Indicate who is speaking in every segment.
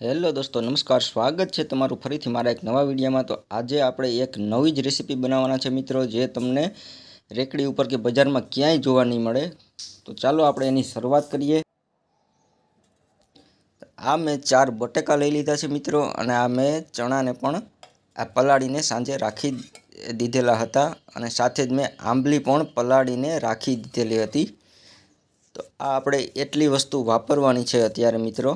Speaker 1: Hello દોસ્તો, નમસ્કાર, સ્વાગત છે તમારું ફરીથી મારા એક નવા વિડીયોમાં. તો આજે આપણે એક નવી જ રેસીપી બનાવવાના છે મિત્રો, જે તમને રેકડી ઉપર કે બજારમાં ક્યાંય જોવા નહીં મળે. તો ચાલો આપણે એની શરૂઆત કરીએ. આ મેં ચાર બટેકા લઈ લીધા છે મિત્રો, અને આ મેં ચણાને પણ આ પલાળીને સાંજે રાખી દીધેલા હતા, અને સાથે જ મેં આંબલી પણ પલાળીને રાખી દીધેલી હતી. તો આ આપણે એટલી વસ્તુ વાપરવાની છે અત્યારે મિત્રો.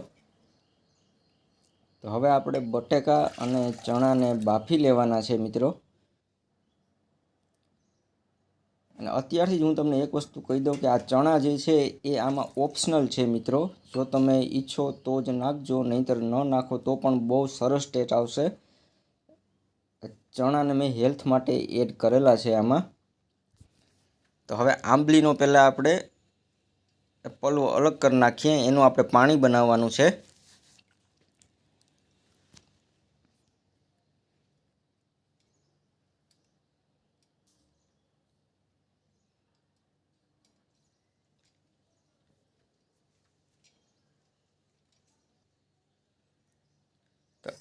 Speaker 1: તો હવે આપણે બટેકા અને ચણાને બાફી લેવાના છે મિત્રો. અને અત્યારથી જ હું તમને એક વસ્તુ કહી દઉં કે આ ચણા જે છે એ આમાં ઓપ્શનલ છે મિત્રો. જો તમે ઈચ્છો તો જ નાખજો, નહીંતર ન નાખો તો પણ બહુ સરસ ટેસ્ટ આવશે. ચણાને મેં હેલ્થ માટે એડ કરેલા છે આમાં. તો હવે આંબલીનો પહેલાં આપણે પલવો અલગ કરી નાખીએ. એનું આપણે પાણી બનાવવાનું છે.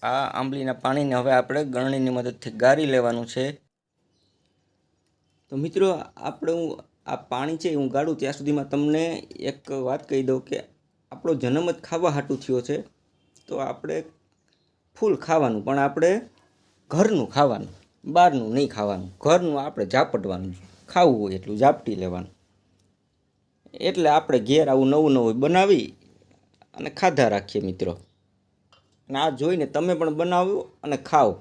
Speaker 1: આ આંબલીના પાણીને હવે આપણે ગરણીની મદદથી ગારી લેવાનું છે. તો મિત્રો, આપણે હું આ પાણી છે હું ગાળું ત્યાં સુધીમાં તમને એક વાત કહી દઉં કે આપણો જન્મ જ ખાવા હાટું થયો છે. તો આપણે ફૂલ ખાવાનું, પણ આપણે ઘરનું ખાવાનું, બહારનું નહીં ખાવાનું. ઘરનું આપણે ઝાપટવાનું, ખાવું હોય એટલું ઝાપટી લેવાનું. એટલે આપણે ઘેર આવું નવું નવું બનાવી અને ખાધા રાખીએ મિત્રો. અને આ જોઈને તમે પણ બનાવો અને ખાઓ.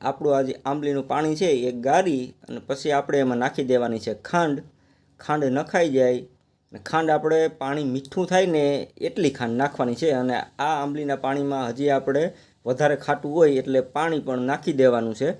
Speaker 1: આપણું આજે આંબલીનું પાણી છે એ ગારી અને પછી આપણે એમાં નાખી દેવાની છે ખાંડ. ખાંડ નખાઈ જાય. અને ખાંડ આપણે પાણી મીઠું થાય ને એટલી ખાંડ નાખવાની છે અને આ આંબલીના પાણીમાં હજી આપણે વધારે ખાટું હોય એટલે પાણી પણ નાખી દેવાનું છે.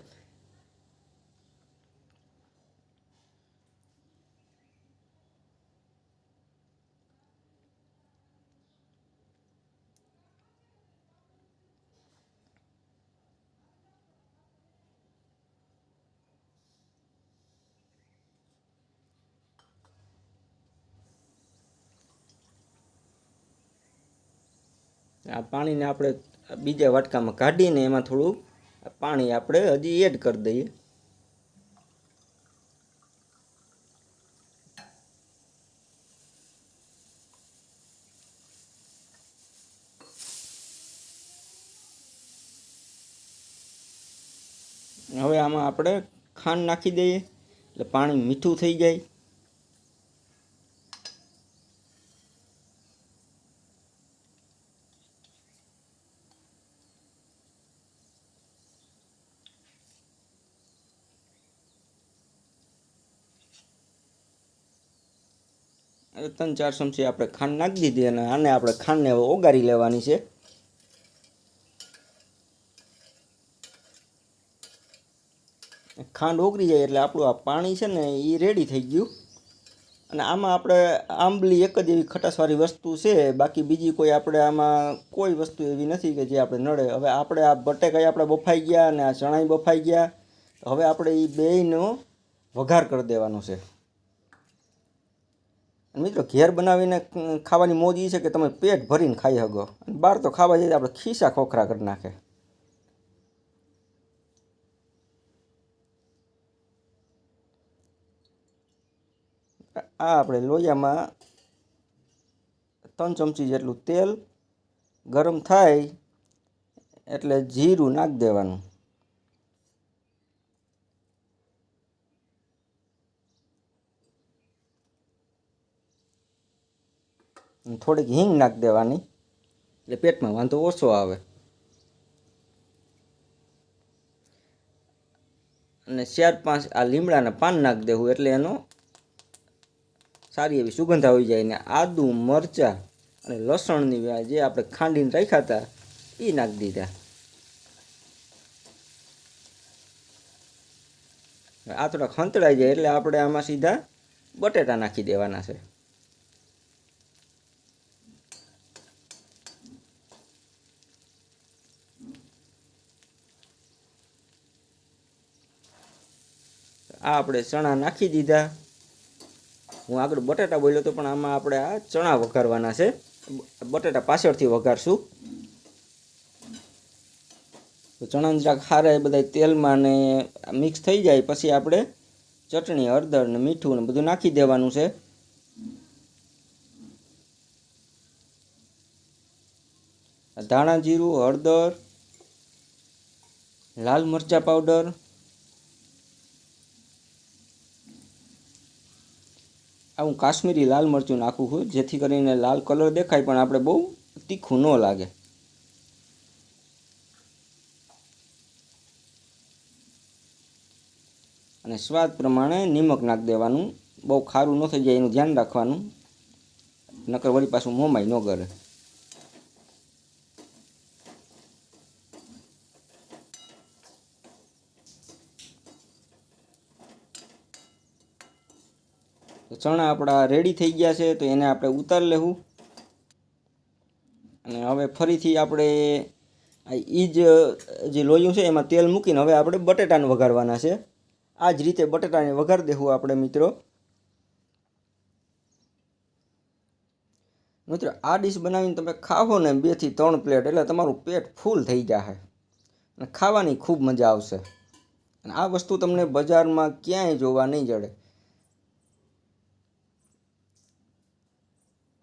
Speaker 1: આ પાણીને આપણે બીજા વાટકામાં કાઢીને એમાં થોડું પાણી આપણે હજી એડ કરી દઈએ. હવે આમાં આપણે ખાંડ નાખી દઈએ. એટલે પાણી મીઠું થઈ જાય. ત્રણ ચાર ચમચી આપણે ખાંડ નાખી દીધી અને આને આપણે ખાંડને હવે ઓગાળી લેવાની છે. ખાંડ ઓગળી જાય એટલે આપણું આ પાણી છે ને એ રેડી થઈ ગયું. અને આમાં આપણે આંબલી એક જ એવી ખટાશવાળી વસ્તુ છે, બાકી બીજી કોઈ આપણે આમાં કોઈ વસ્તુ એવી નથી કે જે આપણે નડે. હવે આપણે આ બટેકાઈ આપણે બફાઈ ગયા અને આ ચણાઈ બફાઈ ગયા, હવે આપણે એ બેયનો વઘાર કરી દેવાનો છે. અને મિત્રો, ઘેર બનાવીને ખાવાની મોજ એ છે કે તમે પેટ ભરીને ખાઈ શકો. અને બહાર તો ખાવા જઈએ આપણે ખીસા ખોખરા કરી નાખે. આ આપણે લોહિયામાં ત્રણ ચમચી જેટલું તેલ ગરમ થાય એટલે જીરું નાખી દેવાનું. થોડીક હિંગ નાખી દેવાની. એટલે પેટમાં વાંધો ઓછો આવે. અને ચાર પાંચ આ લીમડાના પાન નાખી દેવું એટલે એનો સારી એવી સુગંધ આવી જાય ને આદુ, મરચાં અને લસણની જે આપણે ખાંડીને રાખ્યા હતા એ નાખી દીધા. આ થોડા ખંતળાઈ જાય એટલે આપણે આમાં સીધા બટેટા નાખી દેવાના છે. આ આપણે ચણા નાખી દીધા. હું આગળ બટાટા બોલ્યો તો પણ આમાં આપણે આ ચણા વઘારવાના છે. બટાટા પાછળથી વઘારશું. તો ચણા જરાક હારા એ બધા તેલમાં ને મિક્સ થઈ જાય, પછી આપણે ચટણી, હળદર ને મીઠું ને બધું નાખી દેવાનું છે. ધાણા જીરું, હળદર, લાલ મરચા પાવડર આ હું કાશ્મીરી લાલ મરચું નાખું છું જેથી કરીને લાલ કલર દેખાય, પણ આપણે બહુ તીખું ન લાગે. અને સ્વાદ પ્રમાણે નિમક નાખી દેવાનું. બહુ ખારું ન થઈ જાય, એનું ધ્યાન રાખવાનું. નકર વળી પાછું મોમાય ન કરે. તો ચણા આપણા રેડી થઈ ગયા છે, તો એને આપણે ઉતાર લેવું. અને હવે ફરીથી આપણે એ જ, જે લોયું છે, એમાં તેલ મૂકીને હવે આપણે બટેટાને વઘારવાના છે. આ જ રીતે બટેટાને વઘાર દેવું આપણે મિત્રો. મિત્રો, આ ડીશ બનાવીને તમે ખાવો ને બેથી ત્રણ પ્લેટ, એટલે તમારું પેટ ફૂલ થઈ જશે અને ખાવાની ખૂબ મજા આવશે. અને આ વસ્તુ તમને બજારમાં ક્યાંય જોવા નહીં જડે.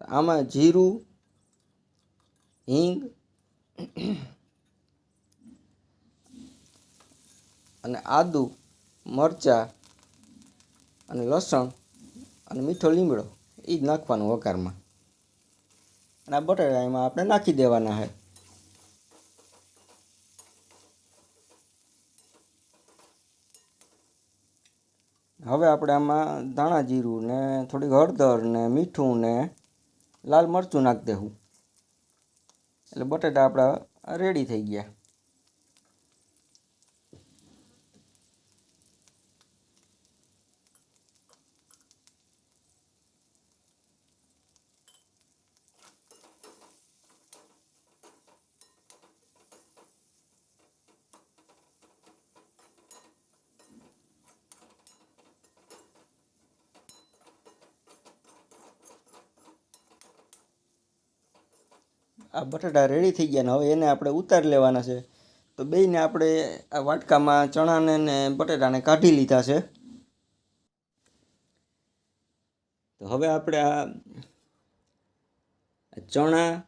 Speaker 1: આમાં જીરું, હિંગ અને આદુ, મરચાં અને લસણ અને મીઠો લીમડો એ જ નાખવાનું વઘારમાં. અને આ બટાટા એમાં આપણે નાખી દેવાના છે હવે આપણે આમાં ધાણા જીરું ને થોડીક હળદર ને મીઠું ને લાલ મરચું નાખી દેવું એટલે બટેટા આપણા રેડી થઈ ગયા. આ બટાટા રેડી થઈ ગયા ને હવે એને આપણે ઉતારી લેવાના છે. તો બેયને આપણે આ વાટકામાં ચણાને ને બટાટાને કાઢી લીધા છે. તો હવે આપણે આ ચણા,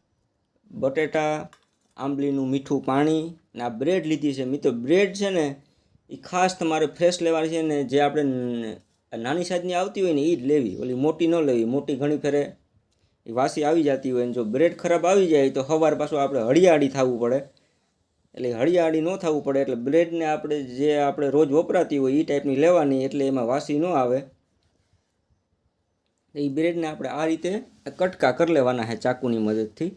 Speaker 1: બટેટા, આંબલીનું મીઠું પાણી ને આ બ્રેડ લીધી છે. મિત્રો બ્રેડ છે ને એ ખાસ તમારે ફ્રેશ લેવાની છે ને જે આપણે નાની સાઈઝની આવતી હોય ને એ જ લેવી. ઓલી મોટી ન લેવી. મોટી ઘણી ફેરે એ વાસી આવી જતી હોય ને જો બ્રેડ ખરાબ આવી જાય તો સવાર પાછું આપણે હળિયાળી થવું પડે. એટલે હળિયાળી ન થવું પડે, એટલે બ્રેડને આપણે જે આપણે રોજ વપરાતી હોય એ ટાઈપની લેવાની, એટલે એમાં વાસી ન આવે. એ બ્રેડને આપણે આ રીતે કટકા કરી લેવાના છે ચાકુની મદદથી.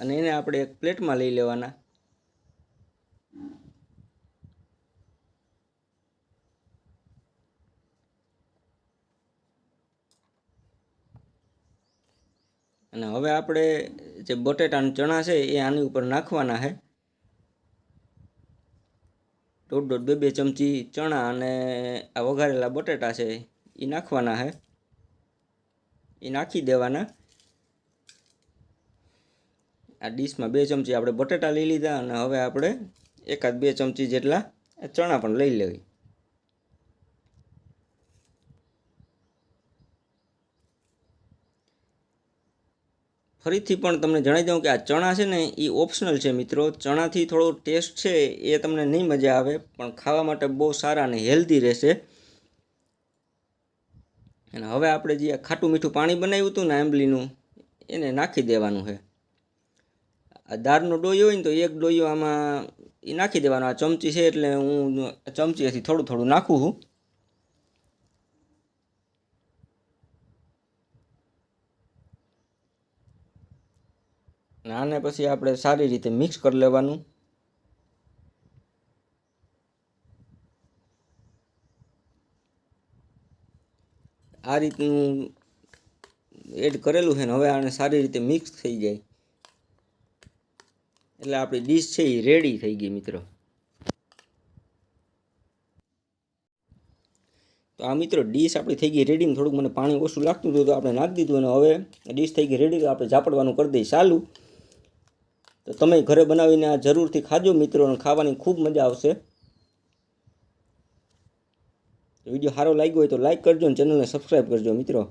Speaker 1: અને એને આપણે એક પ્લેટમાં લઈ લેવાના. અને હવે આપણે જે બટેટાના ચણા છે એ આની ઉપર નાખવાના છે. દોઢ દોઢ બે બે ચમચી ચણા અને આ વઘારેલા બટેટા છે એ નાખવાના છે. એ નાખી દેવાના. આ ડીશમાં બે ચમચી આપણે બટેટા લઈ લીધા અને હવે આપણે એકાદ બે ચમચી જેટલા ચણા પણ લઈ લેવી. ફરીથી પણ તમને જણાવી દઉં કે આ ચણા છે ને એ ઓપ્શનલ છે મિત્રો. ચણાથી થોડો ટેસ્ટ છે એ તમને નહીં મજા આવે, પણ ખાવા માટે બહુ સારા અને હેલ્ધી રહેશે. અને હવે આપણે જે ખાટું મીઠું પાણી બનાવ્યું હતું ને આંબલીનું, એને નાખી દેવાનું છે. આ દાળનો ડોયો હોય ને તો એક ડોયો આમાં એ નાખી દેવાનો. આ ચમચી છે એટલે હું ચમચીથી થોડું થોડું નાખું છું. આને પછી આપણે સારી રીતે મિક્સ કરી લેવાનું. આ રીતનું એડ કરેલું છે ને, હવે આને સારી રીતે મિક્સ થઈ જાય. એટલે આપણી ડીશ છે એ રેડી થઈ ગઈ મિત્રો. તો આ મિત્રો ડીશ આપણી થઈ ગઈ રેડી થોડુંક મને પાણી ઓછું લાગતું હતું તો આપણે નાખી દીધું અને હવે ડીશ થઈ ગઈ રેડી તો આપણે ઝાપડવાનું કરી દઈએ ચાલુ. તો તમે ઘરે બનાવીને આ જરૂરથી ખાજો મિત્રો અને ખાવાની ખૂબ મજા આવશે. વીડિયો સારો લાગ્યો હોય તો લાઇક કરજો અને ચેનલને સબસ્ક્રાઈબ કરજો મિત્રો.